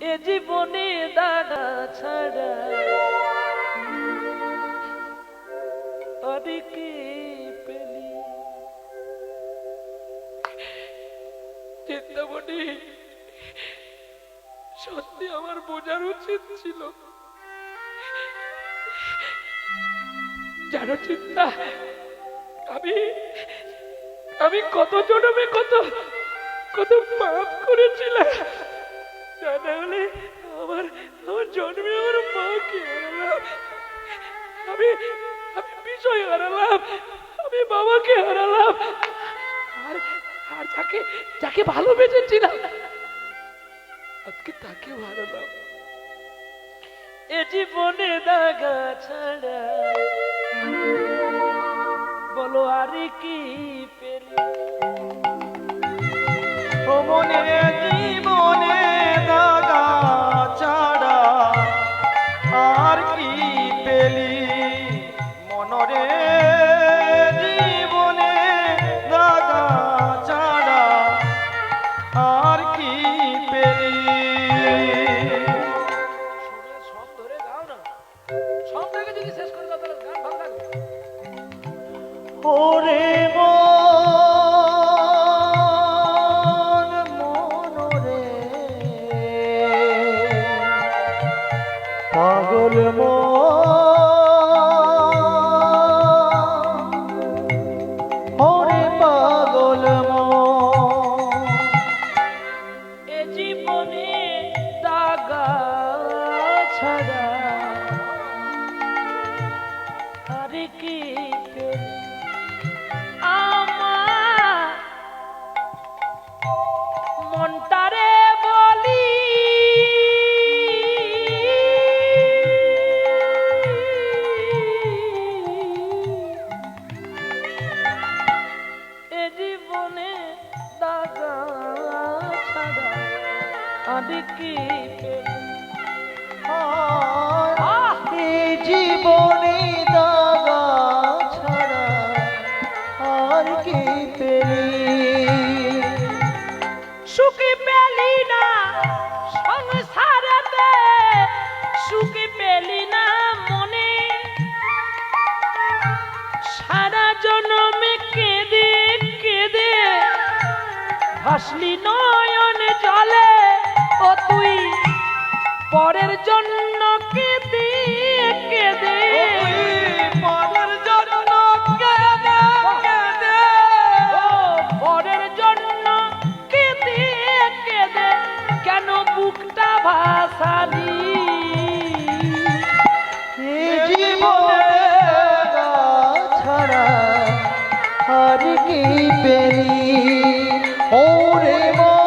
এ জীবনে দাদা ছাড়া আর কি পেলি? চিন্তামণি, সত্যি আমার বোঝার উচিত ছিল। জানো চিন্তা, আমি আমি কত জন্মে কত কত পাপ করেছিলাম। তা আমার আমার জন্মে আমার আমি আমি বিষয় হারালাম। আমি বাবাকে হারালাম। আর আর যাকে যাকে ভালোবেসেছিলাম, আজকে তাকেও হারালাম। এ জীবনে দাগা ছাড়া বলো আর কি পেলি? মনে জীবনে মনরে জীবনে দাগা ছাড়া আর কি পেলি? সব ধরে গাও না। ওরে পাগল মন। ছাড়া আর কি আমার মনটারে বলি। দাগা ছাড়া জীবনে দাগা ছাড়া আর কি পেলি? সুখী পেলি না সংসারেতে, সুখী পেলি না মনে। সারা জনমে কেঁদে কেঁদে ভাসলি নয়ন পরের জন্য কেঁদে কেঁদে পরের জন্য কেঁদে কেঁদে পরের জন্য কেঁদে কেঁদে কেন বুকটা ভাসালি? ছাড়া আর কি পেলি? ওরে মন